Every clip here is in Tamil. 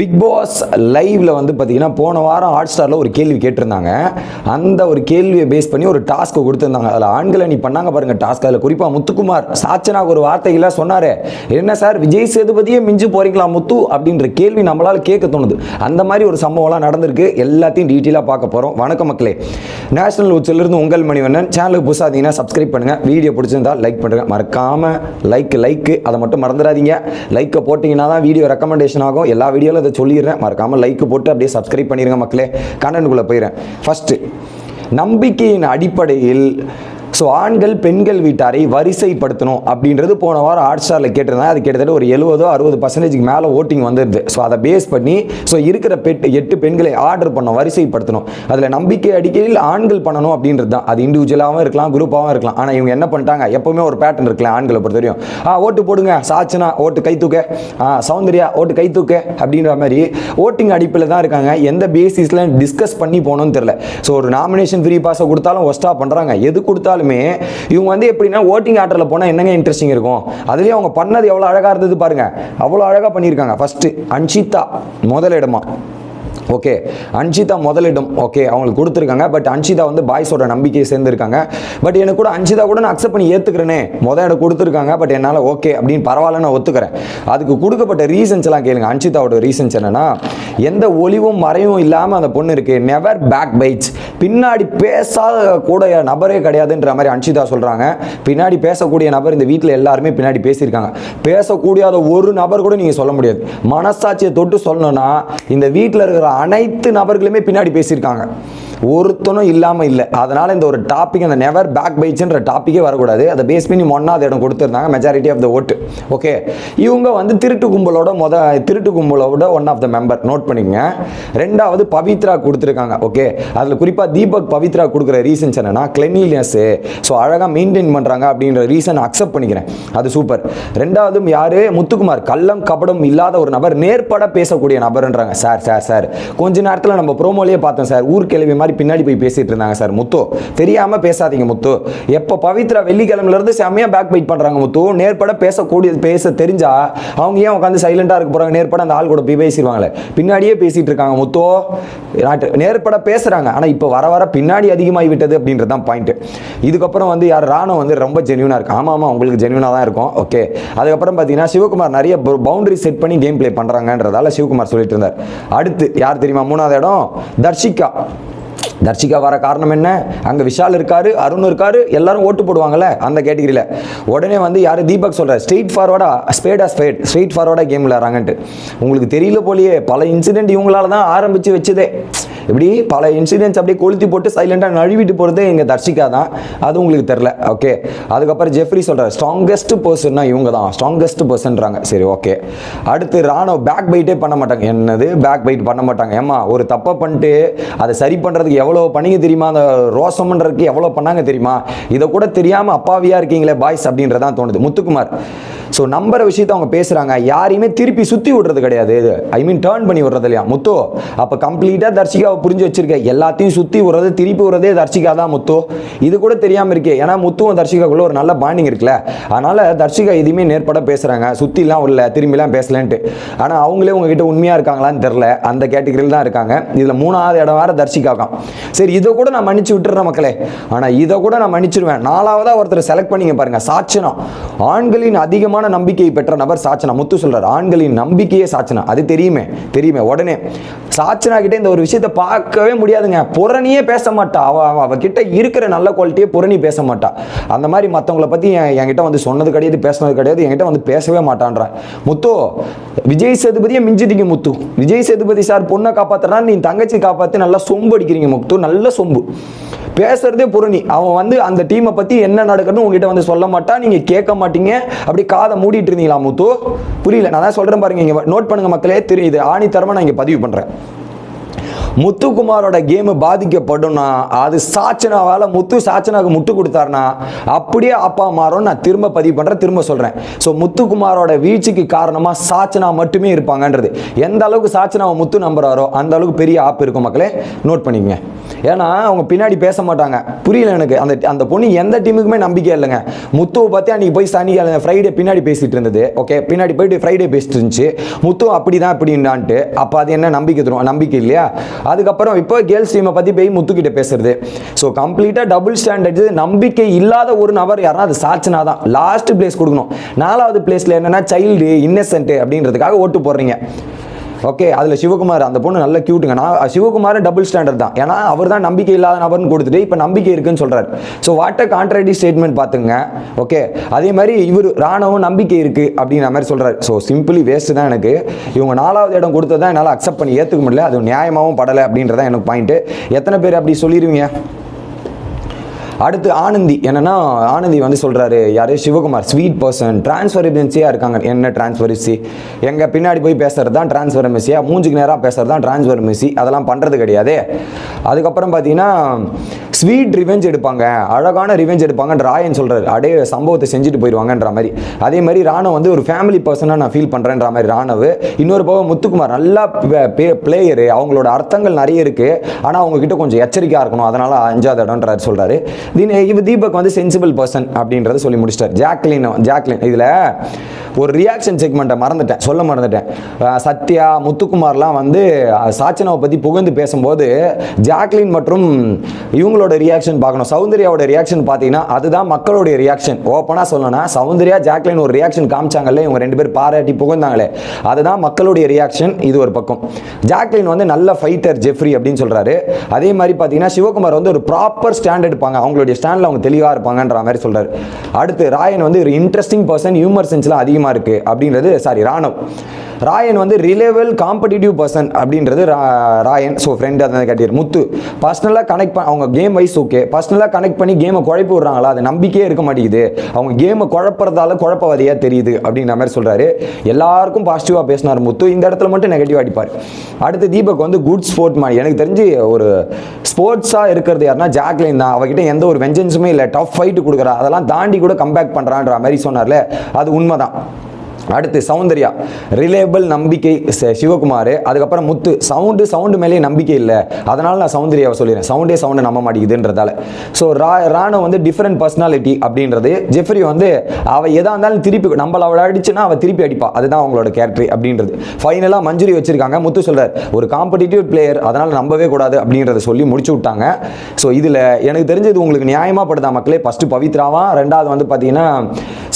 பிக் பாஸ் லைவ்ல வந்து பார்த்தீங்கன்னா போன வாரம் ஹாட் ஸ்டாரில் ஒரு கேள்வி கேட்டிருந்தாங்க. அந்த ஒரு கேள்வியை பேஸ் பண்ணி ஒரு டாஸ்க்கை கொடுத்துருந்தாங்க. அதில் ஆண்களை நீ பண்ணாங்க பாருங்க டாஸ்க் அதில் குறிப்பாக முத்துக்குமார் சாச்சனாக ஒரு வார்த்தைகளை சொன்னார். என்ன சார் விஜய் சேதுபதியே மிஞ்சு போறீங்களா முத்து? அப்படின்ற கேள்வி நம்மளால் கேட்க தோணுது. அந்த மாதிரி ஒரு சம்பவம்லாம் நடந்திருக்கு. எல்லாத்தையும் டீட்டெயிலாக பார்க்க போகிறோம் வணக்கம் மக்களே. நேஷனல் உச்சிலிருந்து உங்கள் மணிவண்ணன். சேனலுக்கு புதுசாதீங்கன்னா சப்ஸ்கிரைப் பண்ணுங்கள் வீடியோ பிடிச்சிருந்தா லைக் பண்ணுங்க. மறக்காமல் லைக் லைக் அதை மட்டும் மறந்துடாதீங்க. லைக்கை போட்டிங்கன்னா தான் வீடியோ ரெக்கமெண்டேஷன் ஆகும். எல்லா வீடியோவில் அதை சொல்லிடுறேன். மறக்காமல் லைக் போட்டு அப்படியே சப்ஸ்கிரைப் பண்ணிடுங்க மக்களே. கண்டனுக்குள்ளே போயிடுறேன். ஃபஸ்ட்டு நம்பிக்கையின் அடிப்படையில் ஸோ ஆண்கள் பெண்கள் வீட்டாரை வரிசைப்படுத்தணும் அப்படின்றது போன வாரம் ஹாட் ஸ்டாரில் கேட்டிருந்தாங்க. அது கிட்டத்தட்ட ஒரு எழுபதோ அறுபது பர்சன்டேஜ்க்கு மேலே ஓட்டிங் வந்துடுது ஸோ அதை பேஸ் பண்ணி ஸோ இருக்கிற பெட் எட்டு பெண்களை ஆர்டர் பண்ணோம் வரிசைப்படுத்தணும். அதில் நம்பிக்கை அடிக்கையில் ஆண்கள் பண்ணணும் அப்படின்றது தான். அது இண்டிவிஜுவலாகவும் இருக்கலாம் குரூப்பாகவும் இருக்கலாம். ஆனால் இவங்க என்ன பண்ணிட்டாங்க? எப்போவுமே ஒரு பேட்டர்ன் இருக்கலாம் ஆண்களை பொறுத்த வரையும். ஆ ஓட்டு போடுங்க சாச்சனா ஓட்டு கை தூக்க. ஆ சௌந்தர்யா ஓட்டு கை தூக்க அப்படின்ற மாதிரி ஓட்டிங் அடிப்பில் தான் இருக்காங்க. எந்த பேசிஸில் டிஸ்கஸ் பண்ணி போகணும்னு தெரில ஸோ ஒரு நாமினேஷன் ஃப்ரீ பாஸை கொடுத்தாலும் ஒஸ்ட்டாக பண்ணுறாங்க எது கொடுத்தாலும் இவங்க வந்து எப்படின்னா ஓட்டிங் ஆர்டரில் போனால் என்னங்க இன்ட்ரெஸ்டிங் இருக்கும்? அதுலேயும் அவங்க பண்ணது எவ்வளோ அழகாக இருந்தது பாருங்க. அவ்வளோ அழகாக பண்ணியிருக்காங்க. ஃபஸ்ட்டு அன்ஷிதா முதலிடமா ஓகே அன்ஷிதா முதலிடம். ஓகே அவங்களுக்கு கொடுத்துருக்காங்க. பட் அன்ஷிதா வந்து பாய்ஸோட நம்பிக்கையை சேர்ந்துருக்காங்க. பட் எனக்கு கூட அன்ஷிதா கூட நான் அக்செப்ட் பண்ணி ஏற்றுக்கிறேனே மொதல் இடம் கொடுத்துருக்காங்க. பட் என்னால் ஓகே அப்படின்னு பரவாயில்ல நான் ஒத்துக்கிறேன். அதுக்கு கொடுக்கப்பட்ட ரீசன்ஸ் எல்லாம் கேளுங்க. அன்ஷிதாவோட ரீசன்ஸ் என்னன்னா எந்த ஒளிவும் மறைவும் இல்லாமல் அந்த பொண்ணு இருக்கு. நெவர் பேக் பைட்ஸ் பின்னாடி பேசாத கூட நபரே கிடையாதுன்ற மாதிரி அன்ஷிதா சொல்கிறாங்க பின்னாடி பேசக்கூடிய நபர் இந்த வீட்டில் எல்லாருமே பின்னாடி பேசியிருக்காங்க. பேசக்கூடியாத ஒரு நபர் கூட நீங்கள் சொல்ல முடியாது. மனசாட்சியை தொட்டு சொல்லணும்னா இந்த வீட்டில் இருக்கிற அனைத்து நபர்களுமே பின்னாடி பேசியிருக்காங்க. ஒருத்தனும் இல்லாமல் இல்லை. அதனால் இந்த ஒரு டாபிக் அந்த நெவர் பேக் பைட்ஸ்ன்ற டாப்பிக்கே வரக்கூடாது. அதை பேஸ் பண்ணி ஒன்றாவது இடம் கொடுத்துருந்தாங்க மெஜாரிட்டி ஆஃப் த ஓட்டு ஓகே இவங்க வந்து திருட்டு கும்பலோட மொத திருட்டு கும்பலோட one of the member note பண்ணிக்கங்க. ரெண்டாவது பவித்ரா கொடுத்துருக்காங்க. ஓகே அதில் குறிப்பாக தீபக் பவித்ரா கொடுக்குற ரீசன்ஸ் என்னன்னா கிளென்லினஸ்ஸு ஸோ அழகாக மெயின்டைன் பண்ணுறாங்க அப்படின்ற ரீசன் அக்செப்ட் பண்ணிக்கிறேன். அது சூப்பர் ரெண்டாவது யாரு? முத்துக்குமார். கள்ளம் கபடம் இல்லாத ஒரு நபர் நேர்பட பேசக்கூடிய நபர்ன்றாங்க. சார் சார் சார் கொஞ்ச நேரத்தில் நம்ம ப்ரோமோலேயே பார்த்தோம் சார் ஊர் கேள்வி மாதிரி பின்னாடி போய் பேசிட்டு இருந்தாங்க சார். முத்து தெரியாம பேசாதீங்க முத்து. எப்போ பவித்ரா வெள்ளிக்கிழமைல இருந்து செம்மையா பேக் பைட் பண்றாங்க முத்து. நேர்பட பேசக்கூடிய பேச தெரிஞ்சா அவங்க ஏன் உட்காந்து சைலண்டா இருக்க போறாங்க? நேர்பட அந்த ஆள் கூட போய் பேசிடுவாங்களே. பின்னாடியே பேசிட்டு இருக்காங்க முத்து. நேர்பட பேசுறாங்க. ஆனா இப்போ வர வர பின்னாடி அதிகமாகி விட்டது அப்படின்றது தான் பாயிண்ட் இதுக்கப்புறம் வந்து யார் ராணுவம் வந்து ரொம்ப ஜென்யூனா இருக்கும் ஆமா ஆமா உங்களுக்கு ஜென்யூனா தான் இருக்கும். ஓகே அதுக்கப்புறம் பார்த்தீங்கன்னா சிவகுமார் நிறைய பவுண்டரி செட் பண்ணி கேம் ப்ளே பண்றாங்கன்றதால சிவகுமார் சொல்லிட்டு இருந்தார். அடுத்து யார் தெரியுமா? மூணாவது இடம் தர்ஷிகா. தர்ஷிகா வர காரணம் என்ன? அங்கே விஷால் இருக்காரு அருண் இருக்காரு எல்லாரும் ஓட்டு போடுவாங்கல்ல? அந்த கேட்டகிரியில். உடனே வந்து யார்? தீபக் சொல்கிறார் ஸ்ட்ரெயிட் ஃபார்வர்டா ஸ்பேடா ஸ்பேட் ஸ்ட்ரெயிட் ஃபார்வர்டாக கேம் விளையாடுறாங்கன்ட்டு. உங்களுக்கு தெரியல போலியே பல இன்சிடென்ட் இவங்களால தான் ஆரம்பித்து வச்சதே. இப்படி பல இன்சிடென்ட்ஸ் அப்படியே கொளுத்தி போட்டு சைலண்டாக நழுவிட்டு போகிறதே எங்கள் தர்ஷிகா தான். அது உங்களுக்கு தெரில ஓகே அதுக்கப்புறம் ஜெஃப்ரி சொல்கிறார் ஸ்ட்ராங்கஸ்ட் பர்சன்னா இவங்க தான். ஸ்ட்ராங்கஸ்ட் பர்சன்றாங்க சரி ஓகே அடுத்து ராணுவ பேக் பைட்டே பண்ண மாட்டாங்க. என்னது? பேக் பைட் பண்ண மாட்டாங்க. ஏமா ஒரு தப்பை பண்ணிட்டு அதை சரி பண்ணுறதுக்கு எவ்வளோ பண்ணீங்க தெரியுமா? அந்த ரோசம்ன்றதுக்கு எவ்வளோ பண்ணாங்க தெரியுமா? இதை கூட தெரியாமல் அப்பாவியாக இருக்கீங்களே பாய்ஸ் அப்படின்றதான் தோணுது. முத்துக்குமார் ஸோ நம்புற விஷயத்தை அவங்க பேசுகிறாங்க யாரையுமே திருப்பி சுற்றி விடுறது கிடையாது ஐ மீன் டேர்ன் பண்ணி விடுறது இல்லையா? முத்து அப்போ கம்ப்ளீட்டாக தர்ஷிகாவை புரிஞ்சு வச்சிருக்க. எல்லாத்தையும் சுற்றி விடுறது திருப்பி விடுறதே தர்ஷிகா தான் முத்து. இது கூட தெரியாமல் இருக்கே. ஏன்னா முத்துவும் தர்ஷிகாக்குள்ள ஒரு நல்ல பாண்டிங் இருக்குல்ல. அதனால் தர்ஷிகா எதுவுமே நேர்பட பேசுகிறாங்க சுற்றிலாம் உள்ள திரும்பிலாம் பேசலன்ட்டு. ஆனால் அவங்களே உங்ககிட்ட உண்மையாக இருக்காங்களான்னு தெரில அந்த கேட்டகரியில் தான் இருக்காங்க. இதில் மூணாவது இடம் வேறு தர்ஷிகா தான் சரி இதை கூட நான் மன்னிச்சு விட்டுறேன் மக்களே. ஆனால் இதை கூட நான் மன்னிச்சிருவேன். நாலாவதாக ஒருத்தர் செலக்ட் பண்ணிங்க பாருங்கள் சாட்சனா ஆண்களின் அதிகமான நம்பிக்கையை பெற்ற நபர் சாச்சனா. முத்து சொல்றார் ஆண்களின் நம்பிக்கையே சாச்சனா. அது தெரியுமே தெரியுமே. உடனே சாச்சனா கிட்ட இந்த ஒரு விஷயத்தை பார்க்கவே முடியாதுங்க. புறணியே பேச மாட்டா. அவ அவ- அவகிட்ட இருக்கிற நல்ல குவாலிட்டியே புறணி பேச மாட்டா. அந்த மாதிரி மற்றவங்கள பத்தி என்கிட்ட வந்து சொன்னது கிடையாது பேசினது கிடையாது என்கிட்ட வந்து பேசவே மாட்டான்ற. முத்து விஜய் சேதுபதியை மிஞ்சிட்டீங்க முத்து. விஜய் சேதுபதி சார் பொண்ணை காப்பாத்துறா நீ தங்கச்சி காப்பாத்தி நல்லா சொம்பு அடிக்கிறீங்க முத்து. நல்ல சொம்பு. பேசுறதே புரணி அவன் வந்து அந்த டீமை பத்தி என்ன நடக்குதுன்னு உங்ககிட்ட வந்து சொல்ல மாட்டான் நீங்க கேட்க மாட்டீங்க. அப்படி காதை மூடிட்டு இருந்தீங்களா முத்து? புரியல. நான் தான் சொல்றேன் பாருங்க நோட் பண்ணுங்க மக்களே தெரியுது. ஆணித்தரமா நான் இங்க பதிவு பண்றேன். முத்துக்குமாரோட கேம் பாதிக்கப்படும்னா அது சாச்சனாவால் முத்து சாச்சனாவுக்கு முட்டு கொடுத்தாருனா அப்படியே அப்பா மாறும் நான் திரும்ப பதிவு பண்ணுறேன் திரும்ப சொல்கிறேன் ஸோ முத்துக்குமாரோட வீழ்ச்சிக்கு காரணமாக சாச்சனா மட்டுமே இருப்பாங்கன்றது. எந்த அளவுக்கு சாச்சனாவை முத்து நம்புறாரோ அந்த அளவுக்கு பெரிய ஆப் இருக்கும் மக்களே. நோட் பண்ணிக்கங்க. ஏன்னா அவங்க பின்னாடி பேச மாட்டாங்க. புரியல எனக்கு. அந்த அந்த பொண்ணு எந்த டீமுக்குமே நம்பிக்கை இல்லைங்க. முத்துவை பார்த்து அன்றைக்கி போய் சனிக்கிழமை ஃப்ரைடே பின்னாடி பேசிகிட்டு இருந்தது. ஓகே பின்னாடி போயிட்டு ஃப்ரைடே பேசிட்டு இருந்துச்சு. முத்து அப்படி தான் அப்படின்னான்ட்டு அப்போ அது என்ன நம்பிக்கை தரும்? நம்பிக்கை இல்லையா? அதுக்கப்புறம் இப்போ கேர்ள்ஸ் டீமை பற்றி போய் முத்துக்கிட்ட பேசுறது. ஸோ கம்ப்ளீட்டாக டபுள் ஸ்டாண்டர்ட் நம்பிக்கை இல்லாத ஒரு நபர் யாருன்னா அது சாட்சினா தான். லாஸ்ட் பிளேஸ் கொடுக்கணும். நாலாவது பிளேஸில் என்னென்னா சைல்டு இன்னசென்ட் அப்படின்றதுக்காக ஓட்டு போடுறீங்க. ஓகே அதில் சிவகுமார் அந்த பொண்ணு நல்ல க்யூட்டுங்க நான் சிவகுமார் டபுள் ஸ்டாண்டர்ட் தான். ஏன்னா அவர் தான் நம்பிக்கை இல்லாத நபர்னு கொடுத்துட்டு இப்போ நம்பிக்கை இருக்குன்னு சொல்கிறார் so what a contradictory statement பார்த்துங்க. ஓகே அதே மாதிரி இவர் ராணவும் நம்பிக்கை இருக்குது அப்படிங்கிற மாதிரி சொல்கிறார் ஸோ சிம்பிளி வேஸ்ட்டு தான் எனக்கு. இவங்க நாலாவது இடம் கொடுத்ததான் என்னால் அக்செப்ட் பண்ணி ஏற்றுக்க முடியல. அது நியாயமாகவும் படலை அப்படின்றதான் எனக்கு பாயிண்ட்டு எத்தனை பேர் அப்படி சொல்லிடுவீங்க அடுத்து ஆனந்தி. என்னன்னா ஆனந்தி வந்து சொல்றாரு யாரு சிவகுமார் ஸ்வீட் பர்சன் டிரான்ஸ்ஃபரபின்சியா இருக்காங்க. என்ன டிரான்ஸ்ஃபரன்சி எங்க பின்னாடி போய் பேசுறது தான் டிரான்ஸ்ஃபரன்சியா மூஞ்சுக்கு நேராக பேசுறது தான் டிரான்ஸ்ஃபரன்சி அதெல்லாம் பண்றது கிடையாது. அதுக்கப்புறம் பார்த்தீங்கன்னா ஸ்வீட் ரிவெஞ்ச் எடுப்பாங்க. அழகான ரிவெஞ்ச் எடுப்பாங்கன்ற ராயன் சொல்கிறார் அடே சம்பவத்தை செஞ்சுட்டு போயிடுவாங்கன்ற மாதிரி. அதே மாதிரி ராணவ் வந்து ஒரு ஃபேமிலி பர்சனாக நான் ஃபீல் பண்ணுறேன்ற மாதிரி ராணவ். இன்னொரு போக முத்துக்குமார் நல்லா பிளேயரு அவங்களோட அர்த்தங்கள் நிறைய இருக்குது ஆனால் அவங்க கிட்ட கொஞ்சம் எச்சரிக்கையாக இருக்கணும். அதனால் அஞ்சாவது இடம்ன்றார் சொல்கிறாரு தின இவ தீபக் வந்து சென்சிபிள் பர்சன் அப்படின்றத சொல்லி முடிச்சிட்டார். ஜாக்லின் ஜாக்லின் இதில் ஒரு ரியாக்ஷன் செக்மெண்ட்டை மறந்துட்டேன். சொல்ல மறந்துட்டேன். சத்யா முத்துக்குமார்லாம் வந்து சாச்சனாவை பற்றி புகழ்ந்து பேசும்போது ஜாக்லின் மற்றும் இவங்களோட ரியாக்ஷன் பார்க்கணும். சௌந்தர்யாவோட ரியாக்ஷன் பார்த்தீங்கன்னா அதுதான் மக்களுடைய ரியாக்ஷன் ஓப்பனாக சொல்லணும்னா சௌந்தர்யா ஜாக்லின் ஒரு ரியாக்ஷன் காமிச்சாங்கல்ல இவங்க ரெண்டு பேர் பாராட்டி புகழ்ந்தாங்களே. அதுதான் மக்களுடைய ரியாக்ஷன் இது ஒரு பக்கம். ஜாக்லின் வந்து நல்ல ஃபைட்டர் ஜெஃப்ரி அப்படின்னு சொல்றாரு. அதே மாதிரி பார்த்தீங்கன்னா சிவகுமார் வந்து ஒரு ப்ராப்பர் ஸ்டாண்ட் எடுப்பாங்க. அவங்களுடைய ஸ்டாண்டில் அவங்க தெளிவாக இருப்பாங்கன்ற மாதிரி சொல்கிறாரு அடுத்து ராயன் வந்து ஒரு இன்ட்ரெஸ்டிங் பர்சன் ஹியூமர் சென்ஸ்லாம் அதிகமாக இருக்கு அப்படின்றது சாரி ராணவ். ராயன் வந்து ரிலேவல் காம்படிட்டிவ் பர்சன் அப்படின்றது ரா- ராயன். ஸோ ஃப்ரெண்ட் அதை கட்டிடு முத்து பர்சனலாக கனெக்ட் பண்ண அவங்க கேம் வைஸ் ஓகே பர்சனலாக கனெக்ட் பண்ணி கேமை குழப்பி விடுறாங்களா? அது நம்பிக்கையே இருக்க மாட்டேங்குது. அவங்க கேமை குழப்பறதால குழப்பவாதியாக தெரியுது அப்படின்ற மாதிரி சொல்கிறாரு எல்லாருக்கும் பாசிட்டிவாக பேசினார் முத்து. இந்த இடத்துல மட்டும் நெகட்டிவ் அடிப்பார். அடுத்து தீபக் வந்து குட் ஸ்போர்ட் மாதிரி எனக்கு தெரிஞ்சு ஒரு ஸ்போர்ட்ஸாக இருக்கிறது யாருன்னா ஜாக்லின் தான். அவகிட்ட எந்த ஒரு வெஞ்சன்ஸுமே இல்லை. டஃப் ஃபைட்டு கொடுக்குறா. அதெல்லாம் தாண்டி கூட கம்பேக் பண்ணுறான்ற மாதிரி சொன்னார்ல. அது உண்மைதான். அடுத்து சௌந்தர்யா. ரிலேபிள் நம்பிக்கை சிவகுமார். அதுக்கப்புறம் முத்து. சவுண்டு சவுண்டு மேலேயே நம்பிக்கை இல்லை. அதனால் நான் சௌந்தர்யாவை சொல்லிடுறேன். சவுண்டே சவுண்டை நம்ப மாட்டேங்குதுன்றதால. ஸோ ரா ராணு வந்து டிஃப்ரெண்ட் பர்சனாலிட்டி அப்படின்றது. ஜெஃப்ரி வந்து அவள் எதாக இருந்தாலும் திருப்பி நம்மள அவளை அடிச்சுன்னா அவள் திருப்பி அடிப்பா. அதுதான் அவங்களோட கேரக்டர் அப்படின்றது. ஃபைனலாக மஞ்சுரி வச்சிருக்காங்க. முத்து சொல்றார் ஒரு காம்படிட்டிவ் பிளேயர் அதனால் நம்பவே கூடாது அப்படின்றத சொல்லி முடிச்சு விட்டாங்க. ஸோ இதில் எனக்கு தெரிஞ்சது உங்களுக்கு நியாயமாக படுதா மக்களே? ஃபஸ்ட்டு பவித்ராவா? ரெண்டாவது வந்து பார்த்தீங்கன்னா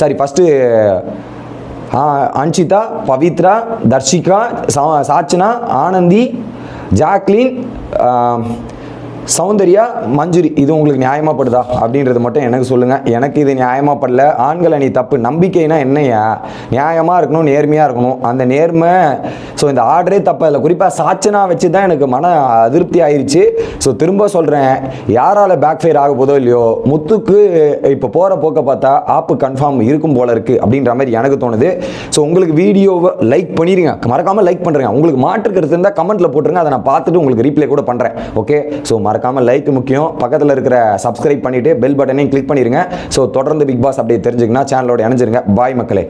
சாரி ஃபஸ்ட்டு அன்ஷிதா பவித்ரா தர்ஷிகா சா- சாச்சனா ஆனந்தி ஜாக்லின் சௌந்தர்யா மஞ்சுரி இது உங்களுக்கு நியாயமாகப்படுதா அப்படின்றது மட்டும் எனக்கு சொல்லுங்கள் எனக்கு இது நியாயமாகப்படல ஆண்கள் அணி தப்பு. நம்பிக்கைனா என்னையா நியாயமாக இருக்கணும் நேர்மையாக இருக்கணும். அந்த நேர்மை ஸோ இந்த ஆர்டரே தப்பு. அதில் குறிப்பாக சாட்சனா வச்சு தான் எனக்கு மன அதிருப்தி ஆயிடுச்சு ஸோ திரும்ப சொல்கிறேன் யாரால் பேக் ஃபயர் ஆக போதோ இல்லையோ முத்துக்கு இப்போ போகிற போக்க பார்த்தா ஆப்பு கன்ஃபார்ம் இருக்கும் போல இருக்குது அப்படின்ற மாதிரி எனக்கு தோணுது. ஸோ உங்களுக்கு வீடியோவை லைக் பண்ணிடுங்க மறக்காமல் லைக் பண்ணுறேங்க உங்களுக்கு மாற்று கருத்து இருந்தால் கமெண்ட்டில் போட்டுருங்க. அதை நான் பார்த்துட்டு உங்களுக்கு ரீப்ளே கூட பண்ணுறேன் ஓகே ஸோ மறக்காமல் லைக் முக்கியம். பக்கத்தில் இருக்கிற சப்ஸ்கிரைப் பண்ணிவிட்டு பெல் பட்டனையும் கிளிக் பண்ணிடுங்க ஸோ தொடர்ந்து பிக் பாஸ் அப்படியே தெரிஞ்சுக்கன்னா சேனலோட இணைஞ்சிருங்க. பாய் மக்களே.